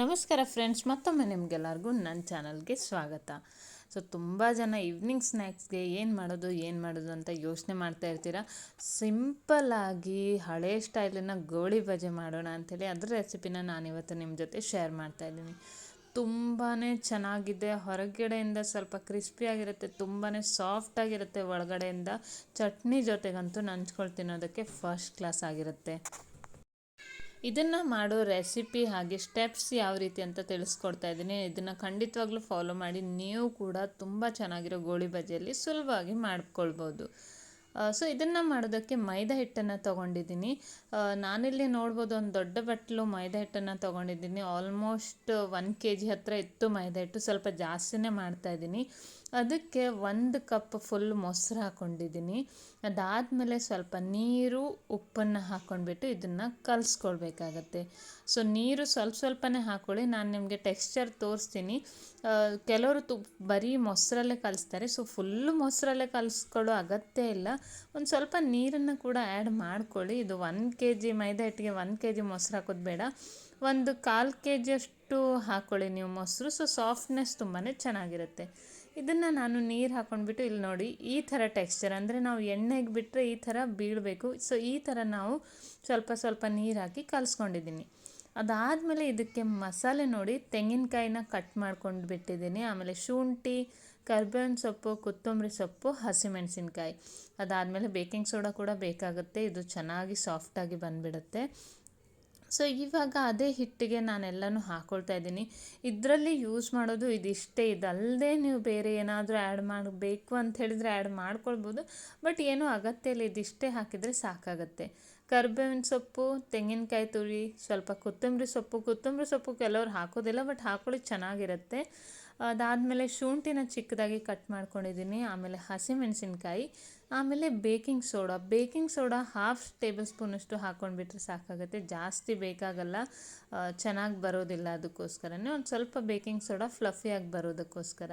ನಮಸ್ಕಾರ ಫ್ರೆಂಡ್ಸ್ ಮತ್ತೊಮ್ಮೆ ನಿಮಗೆಲ್ಲರಿಗೂ ನನ್ನ ಚಾನಲ್ಗೆ ಸ್ವಾಗತ. ಸೊ ತುಂಬ ಜನ ಈವ್ನಿಂಗ್ ಸ್ನ್ಯಾಕ್ಸ್ಗೆ ಏನು ಮಾಡೋದು ಏನು ಮಾಡೋದು ಅಂತ ಯೋಚನೆ ಮಾಡ್ತಾ ಇರ್ತೀರ? ಸಿಂಪಲ್ಲಾಗಿ ಹಳೆ ಸ್ಟೈಲಿನ ಗೋಳಿ ಬಜೆ ಮಾಡೋಣ ಅಂಥೇಳಿ ಅದ್ರ ರೆಸಿಪಿನ ನಾನಿವತ್ತು ನಿಮ್ಮ ಜೊತೆ ಶೇರ್ ಮಾಡ್ತಾ ಇದ್ದೀನಿ. ತುಂಬಾ ಚೆನ್ನಾಗಿದೆ. ಹೊರಗಡೆಯಿಂದ ಸ್ವಲ್ಪ ಕ್ರಿಸ್ಪಿಯಾಗಿರುತ್ತೆ ತುಂಬಾ ಸಾಫ್ಟಾಗಿರುತ್ತೆ ಒಳಗಡೆಯಿಂದ ಚಟ್ನಿ ಜೊತೆಗಂತೂ ನಂಚ್ಕೊಳ್ತಿನ್ನೋದಕ್ಕೆ ತಿನ್ನೋದಕ್ಕೆ ಫಸ್ಟ್ ಕ್ಲಾಸ್ ಆಗಿರುತ್ತೆ. ಇದನ್ನು ಮಾಡೋ ರೆಸಿಪಿ ಹಾಗೆ ಸ್ಟೆಪ್ಸ್ ಯಾವ ರೀತಿ ಅಂತ ತಿಳಿಸ್ಕೊಡ್ತಾ ಇದ್ದೀನಿ. ಇದನ್ನು ಖಂಡಿತವಾಗ್ಲೂ ಫಾಲೋ ಮಾಡಿ, ನೀವು ಕೂಡ ತುಂಬ ಚೆನ್ನಾಗಿರೋ ಗೋಳಿ ಬಜ್ಜಿಯಲ್ಲಿ ಸುಲಭವಾಗಿ ಮಾಡ್ಕೊಳ್ಬೋದು. ಸೊ ಇದನ್ನು ಮಾಡೋದಕ್ಕೆ ಮೈದಾ ಹಿಟ್ಟನ್ನು ತೊಗೊಂಡಿದ್ದೀನಿ. ನಾನಿಲ್ಲಿ ನೋಡ್ಬೋದು ಒಂದು ದೊಡ್ಡ ಬಟ್ಟಲು ಮೈದಾ ಹಿಟ್ಟನ್ನು ತೊಗೊಂಡಿದ್ದೀನಿ. ಆಲ್ಮೋಸ್ಟ್ ಒನ್ ಕೆ ಜಿ ಹತ್ತಿರ ಇತ್ತು ಮೈದಾ ಹಿಟ್ಟು, ಸ್ವಲ್ಪ ಜಾಸ್ತಿನೇ ಮಾಡ್ತಾಯಿದ್ದೀನಿ ಅದಕ್ಕೆ ಒಂದು ಕಪ್ ಫುಲ್ ಮೊಸರು ಹಾಕ್ಕೊಂಡಿದ್ದೀನಿ ಅದಾದಮೇಲೆ ಸ್ವಲ್ಪ ನೀರು, ಉಪ್ಪನ್ನು ಹಾಕ್ಕೊಂಡ್ಬಿಟ್ಟು ಇದನ್ನು ಕಲಿಸ್ಕೊಳ್ಬೇಕಾಗತ್ತೆ. ಸೊ ನೀರು ಸ್ವಲ್ಪ ಸ್ವಲ್ಪನೇ ಹಾಕ್ಕೊಳ್ಳಿ ನಾನು ನಿಮಗೆ ಟೆಕ್ಸ್ಚರ್ ತೋರಿಸ್ತೀನಿ. ಕೆಲವರು ತು, ಬರೀ ಮೊಸರಲ್ಲೇ ಕಲಿಸ್ತಾರೆ. ಸೊ ಫುಲ್ಲು ಮೊಸರಲ್ಲೇ ಕಲಿಸ್ಕೊಳ್ಳೋ ಅಗತ್ಯ ಇಲ್ಲ. ಒಂದು ಸ್ವಲ್ಪ ನೀರನ್ನು ಕೂಡ ಆ್ಯಡ್ ಮಾಡ್ಕೊಳ್ಳಿ. ಇದು ಒನ್ ಕೆ ಜಿ ಮೈದಾ ಹಿಟ್ಟಿಗೆ ಒನ್ ಕೆ ಜಿ ಮೊಸರು ಹಾಕೋದು ಬೇಡ. ಒಂದು ಕಾಲು ಕೆ ಜಿಯಷ್ಟು ಹಾಕ್ಕೊಳ್ಳಿ ನೀವು ಮೊಸರು. ಸೊ ಸಾಫ್ಟ್ನೆಸ್ ತುಂಬಾ ಚೆನ್ನಾಗಿರುತ್ತೆ. ಇದನ್ನು ನಾನು ನೀರು ಹಾಕ್ಕೊಂಡ್ಬಿಟ್ಟು ಇಲ್ಲಿ ನೋಡಿ, ಈ ಥರ ಟೆಕ್ಸ್ಚರ್ ಅಂದರೆ ನಾವು ಎಣ್ಣೆಗೆ ಬಿಟ್ಟರೆ ಈ ಥರ ಬೀಳಬೇಕು. ಸೊ ಈ ಥರ ನಾವು ಸ್ವಲ್ಪ ಸ್ವಲ್ಪ ನೀರು ಹಾಕಿ ಕಲಿಸ್ಕೊಂಡಿದ್ದೀನಿ ಅದಾದಮೇಲೆ ಇದಕ್ಕೆ ಮಸಾಲೆ ನೋಡಿ, ತೆಂಗಿನಕಾಯಿನ ಕಟ್ ಮಾಡ್ಕೊಂಡು ಬಿಟ್ಟಿದ್ದೀನಿ ಆಮೇಲೆ ಶುಂಠಿ ಕರ್ಬೇವಿನ ಸೊಪ್ಪು, ಕೊತ್ತಂಬರಿ ಸೊಪ್ಪು, ಹಸಿಮೆಣಸಿನ್ಕಾಯಿ. ಅದಾದಮೇಲೆ ಬೇಕಿಂಗ್ ಸೋಡಾ ಕೂಡ ಬೇಕಾಗುತ್ತೆ. ಇದು ಚೆನ್ನಾಗಿ ಸಾಫ್ಟಾಗಿ ಬಂದುಬಿಡುತ್ತೆ. ಸೊ ಇವಾಗ ಅದೇ ಹಿಟ್ಟಿಗೆ ನಾನೆಲ್ಲನೂ ಹಾಕ್ಕೊಳ್ತಾ ಇದ್ದೀನಿ. ಇದರಲ್ಲಿ ಯೂಸ್ ಮಾಡೋದು ಇದಿಷ್ಟೇ. ಇದಲ್ಲದೆ ನೀವು ಬೇರೆ ಏನಾದರೂ ಆ್ಯಡ್ ಮಾಡಬೇಕು ಅಂತ ಹೇಳಿದರೆ ಆ್ಯಡ್ ಮಾಡ್ಕೊಳ್ಬೋದು. ಬಟ್ ಏನೂ ಅಗತ್ಯ ಇಲ್ಲ. ಇದಿಷ್ಟೇ ಹಾಕಿದರೆ ಸಾಕಾಗುತ್ತೆ. ಕರ್ಬೇವಿನ ಸೊಪ್ಪು, ತೆಂಗಿನಕಾಯಿ ತುರಿ, ಸ್ವಲ್ಪ ಕೊತ್ತಂಬರಿ ಸೊಪ್ಪು. ಕೊತ್ತಂಬರಿ ಸೊಪ್ಪು ಕೆಲವ್ರು ಹಾಕೋದಿಲ್ಲ ಬಟ್ ಹಾಕೊಳ್ಳಿ ಚೆನ್ನಾಗಿರುತ್ತೆ. ಅದಾದಮೇಲೆ ಶುಂಠಿನ ಚಿಕ್ಕದಾಗಿ ಕಟ್ ಮಾಡ್ಕೊಂಡಿದ್ದೀನಿ. ಆಮೇಲೆ ಹಸಿಮೆಣಸಿನ್ಕಾಯಿ. ಆಮೇಲೆ baking soda. Baking soda half table ಸ್ಪೂನಷ್ಟು ಹಾಕ್ಕೊಂಡ್ಬಿಟ್ರೆ ಸಾಕಾಗುತ್ತೆ. ಜಾಸ್ತಿ ಬೇಕಾಗಲ್ಲ. ಚೆನ್ನಾಗಿ ಬರೋದಿಲ್ಲ ಅದಕ್ಕೋಸ್ಕರನೇ. ಒಂದು ಸ್ವಲ್ಪ ಬೇಕಿಂಗ್ ಸೋಡಾ ಫ್ಲಫಿಯಾಗಿ ಬರೋದಕ್ಕೋಸ್ಕರ.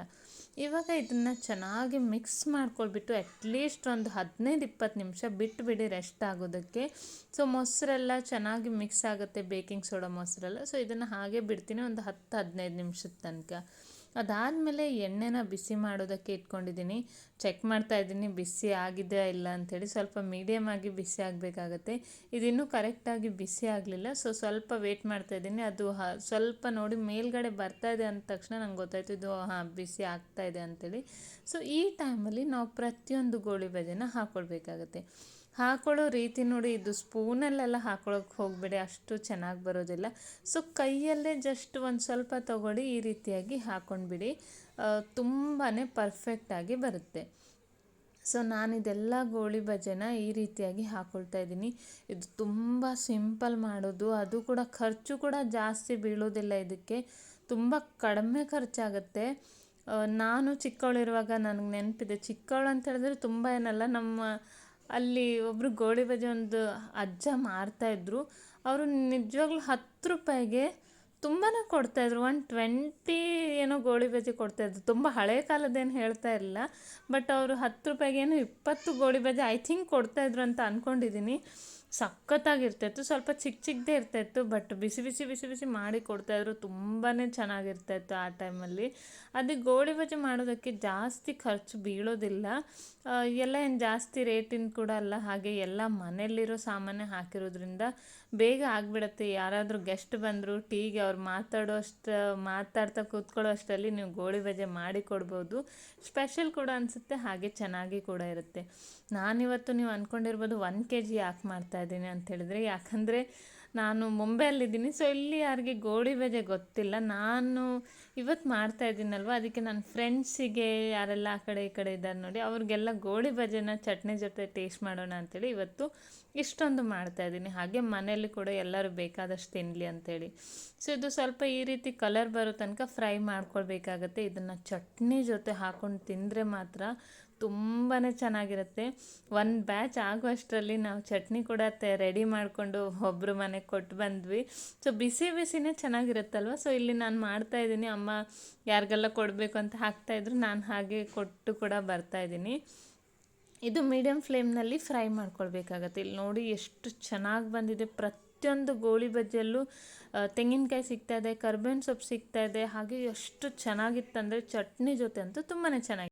ಇವಾಗ ಇದನ್ನು ಚೆನ್ನಾಗಿ ಮಿಕ್ಸ್ ಮಾಡ್ಕೊಳ್ಬಿಟ್ಟು ಅಟ್ಲೀಸ್ಟ್ ಒಂದು ಹದಿನೈದು ಇಪ್ಪತ್ತು ನಿಮಿಷ ಬಿಟ್ಟುಬಿಡಿ ರೆಸ್ಟ್ ಆಗೋದಕ್ಕೆ. ಸೊ ಮೊಸರೆಲ್ಲ ಚೆನ್ನಾಗಿ ಮಿಕ್ಸ್ ಆಗುತ್ತೆ ಬೇಕಿಂಗ್ ಸೋಡಾ ಮೊಸರೆಲ್ಲ. ಸೊ ಇದನ್ನು ಹಾಗೆ ಬಿಡ್ತೀನಿ ಒಂದು ಹತ್ತು ಹದಿನೈದು ನಿಮಿಷದ ತನಕ. ಅದಾದಮೇಲೆ ಎಣ್ಣೆನ ಬಿಸಿ ಮಾಡೋದಕ್ಕೆ ಇಟ್ಕೊಂಡಿದ್ದೀನಿ. ಚೆಕ್ ಮಾಡ್ತಾ ಇದ್ದೀನಿ. ಬಿಸಿ ಆಗಿದೆಯಾ ಇಲ್ಲ ಅಂಥೇಳಿ ಸ್ವಲ್ಪ ಮೀಡಿಯಮ್ ಆಗಿ ಬಿಸಿ ಆಗಬೇಕಾಗತ್ತೆ. ಇದಿನ್ನೂ ಕರೆಕ್ಟಾಗಿ ಬಿಸಿ ಆಗಲಿಲ್ಲ. ಸೊ ಸ್ವಲ್ಪ ವೇಟ್ ಮಾಡ್ತಾ ಇದ್ದೀನಿ. ಅದು ಸ್ವಲ್ಪ ನೋಡಿ ಮೇಲ್ಗಡೆ ಬರ್ತಾ ಇದೆ ಅಂದ ತಕ್ಷಣ ನಂಗೆ ಗೊತ್ತಾಯ್ತು ಇದು, ಹಾಂ ಬಿಸಿ ಆಗ್ತಾ ಇದೆ ಅಂಥೇಳಿ ಸೊ ಈ ಟೈಮಲ್ಲಿ ನಾವು ಪ್ರತಿಯೊಂದು ಗೋಳಿ ಬಜೆನ ಹಾಕ್ಕೊಳ್ಬೇಕಾಗತ್ತೆ ಹಾಕೊಳ್ಳೋ ರೀತಿ ನೋಡಿ, ಇದು ಸ್ಪೂನಲ್ಲೆಲ್ಲ ಹಾಕೊಳ್ಳೋಕೆ ಹೋಗಬೇಡಿ. ಅಷ್ಟು ಚೆನ್ನಾಗಿ ಬರೋದಿಲ್ಲ. ಸೊ ಕೈಯಲ್ಲೇ ಜಸ್ಟ್ ಒಂದು ಸ್ವಲ್ಪ ತೊಗೊಳ್ಳಿ, ಈ ರೀತಿಯಾಗಿ ಹಾಕ್ಕೊಂಡ್ಬಿಡಿ ತುಂಬಾ ಪರ್ಫೆಕ್ಟಾಗಿ ಬರುತ್ತೆ. ಸೊ ನಾನು ಇದೆಲ್ಲ ಗೋಳಿ ಬಜೆನ ಈ ರೀತಿಯಾಗಿ ಹಾಕ್ಕೊಳ್ತಾ ಇದ್ದೀನಿ. ಇದು ತುಂಬ ಸಿಂಪಲ್ ಮಾಡೋದು. ಅದು ಕೂಡ ಖರ್ಚು ಕೂಡ ಜಾಸ್ತಿ ಬೀಳೋದಿಲ್ಲ ಇದಕ್ಕೆ. ತುಂಬ ಕಡಿಮೆ ಖರ್ಚಾಗುತ್ತೆ. ನಾನು ಚಿಕ್ಕವಳಿರುವಾಗ ನನಗೆ ನೆನಪಿದೆ. ಚಿಕ್ಕವಳು ಅಂತ ಹೇಳಿದ್ರೆ ತುಂಬ ಏನಲ್ಲ, ನಮ್ಮ ಅಲ್ಲಿ ಒಬ್ಬರು ಗೋಳಿ ಬಜೆ ಒಂದು ಅಜ್ಜ ಮಾರ್ತಾಯಿದ್ರು ಅವರು ನಿಜವಾಗ್ಲೂ ಹತ್ತು ರೂಪಾಯಿಗೆ ತುಂಬಾ ಕೊಡ್ತಾಯಿದ್ರು ಒನ್ ಟ್ವೆಂಟಿ ಏನೋ ಗೋಳಿ ಬಜೆ ಕೊಡ್ತಾಯಿದ್ರು ತುಂಬ ಹಳೆ ಕಾಲದ್ದೇನು ಹೇಳ್ತಾ ಇರಲಿಲ್ಲ ಬಟ್ ಅವರು ಹತ್ತು ರೂಪಾಯಿಗೆ ಏನು ಇಪ್ಪತ್ತು ಗೋಳಿ ಬಜೆ ಐ ಥಿಂಕ್ ಕೊಡ್ತಾಯಿದ್ರು ಅಂತ ಅಂದ್ಕೊಂಡಿದ್ದೀನಿ ಸಖತ್ತಾಗಿರ್ತಾಯಿತ್ತು ಸ್ವಲ್ಪ ಚಿಕ್ಕ ಚಿಕ್ಕದೇ ಇರ್ತಾಯಿತ್ತು ಬಟ್ ಬಿಸಿ ಬಿಸಿ ಬಿಸಿ ಬಿಸಿ ಮಾಡಿ ಕೊಡ್ತಾಯಿದ್ರು ತುಂಬಾ ಚೆನ್ನಾಗಿರ್ತಾಯಿತ್ತು ಆ ಟೈಮಲ್ಲಿ. ಅದೇ ಗೋಳಿ ಬಜೆ ಮಾಡೋದಕ್ಕೆ ಜಾಸ್ತಿ ಖರ್ಚು ಬೀಳೋದಿಲ್ಲ. ಎಲ್ಲ ಏನು ಜಾಸ್ತಿ ರೇಟಿನ ಕೂಡ ಅಲ್ಲ. ಹಾಗೆ ಎಲ್ಲ ಮನೆಯಲ್ಲಿರೋ ಸಾಮಾನ್ಯ ಹಾಕಿರೋದ್ರಿಂದ ಬೇಗ ಆಗಿಬಿಡತ್ತೆ. ಯಾರಾದರೂ ಗೆಸ್ಟ್ ಬಂದರೂ, ಟೀಗೆ ಅವ್ರು ಮಾತಾಡೋ ಅಷ್ಟು, ಮಾತಾಡ್ತಾ ಕೂತ್ಕೊಳ್ಳೋ ಅಷ್ಟರಲ್ಲಿ ನೀವು ಗೋಳಿ ಬಜೆ ಮಾಡಿ ಕೊಡ್ಬೋದು. ಸ್ಪೆಷಲ್ ಕೂಡ ಅನಿಸುತ್ತೆ, ಹಾಗೆ ಚೆನ್ನಾಗಿ ಕೂಡ ಇರುತ್ತೆ. ನಾನಿವತ್ತು ನೀವು ಅಂದ್ಕೊಂಡಿರ್ಬೋದು ಒನ್ ಕೆ ಜಿ ಯಾಕೆ ಮಾಡ್ತಾಯಿದ್ದೀನಿ ಅಂತ ಹೇಳಿದ್ರೆ, ಯಾಕಂದರೆ ನಾನು ಮುಂಬೈಯಲ್ಲಿದ್ದೀನಿ. ಸೊ ಇಲ್ಲಿ ಯಾರಿಗೆ ಗೋಳಿ ಬಜೆ ಗೊತ್ತಿಲ್ಲ. ನಾನು ಇವತ್ತು ಮಾಡ್ತಾ ಇದ್ದೀನಲ್ವ? ಅದಕ್ಕೆ ನನ್ನ ಫ್ರೆಂಡ್ಸಿಗೆ ಯಾರೆಲ್ಲ ಆ ಕಡೆ ಈ ಕಡೆ ಇದ್ದಾರೆ ನೋಡಿ, ಅವ್ರಿಗೆಲ್ಲ ಗೋಳಿ ಬಜೆನ ಚಟ್ನಿ ಜೊತೆ ಟೇಸ್ಟ್ ಮಾಡೋಣ ಅಂತೇಳಿ ಇವತ್ತು ಇಷ್ಟೊಂದು ಮಾಡ್ತಾ ಇದ್ದೀನಿ. ಹಾಗೆ ಮನೆಯಲ್ಲಿ ಕೂಡ ಎಲ್ಲರೂ ಬೇಕಾದಷ್ಟು ತಿನ್ನಲಿ ಅಂತೇಳಿ. ಸೊ ಇದು ಸ್ವಲ್ಪ ಈ ರೀತಿ ಕಲರ್ ಬರೋ ತನಕ ಫ್ರೈ ಮಾಡ್ಕೊಳ್ಬೇಕಾಗತ್ತೆ. ಇದನ್ನು ಚಟ್ನಿ ಜೊತೆ ಹಾಕ್ಕೊಂಡು ತಿಂದರೆ ಮಾತ್ರ ತುಂಬಾ ಚೆನ್ನಾಗಿರುತ್ತೆ. ಒಂದು ಬ್ಯಾಚ್ ಆಗುವಷ್ಟರಲ್ಲಿ ನಾವು ಚಟ್ನಿ ಕೂಡ ರೆಡಿ ಮಾಡಿಕೊಂಡು ಒಬ್ಬರು ಮನೆಗೆ ಕೊಟ್ಟು ಬಂದ್ವಿ. ಸೊ ಬಿಸಿ ಬಿಸಿನೇ ಚೆನ್ನಾಗಿರುತ್ತಲ್ವ? ಸೊ ಇಲ್ಲಿ ನಾನು ಮಾಡ್ತಾ ಇದ್ದೀನಿ. ಅಮ್ಮ ಯಾರಿಗೆಲ್ಲ ಕೊಡಬೇಕು ಅಂತ ಹಾಕ್ತಾಯಿದ್ರು ನಾನು ಹಾಗೆ ಕೊಟ್ಟು ಕೂಡ ಬರ್ತಾಯಿದ್ದೀನಿ ಇದು ಮೀಡಿಯಮ್ ಫ್ಲೇಮ್ನಲ್ಲಿ ಫ್ರೈ ಮಾಡ್ಕೊಳ್ಬೇಕಾಗತ್ತೆ. ಇಲ್ಲಿ ನೋಡಿ ಎಷ್ಟು ಚೆನ್ನಾಗಿ ಬಂದಿದೆ. ಪ್ರತಿ ಪ್ರತಿಯೊಂದು ಗೋಳಿ ಬಜ್ಜಿಯಲ್ಲೂ ತೆಂಗಿನಕಾಯಿ ಸಿಗ್ತಾ ಇದೆ, ಕರ್ಬೇವಿನ ಸೊಪ್ಪು ಸಿಗ್ತಾ ಹಾಗೆ ಎಷ್ಟು ಚೆನ್ನಾಗಿತ್ತಂದರೆ ಚಟ್ನಿ ಜೊತೆ ಅಂತೂ ತುಂಬಾ ಚೆನ್ನಾಗಿ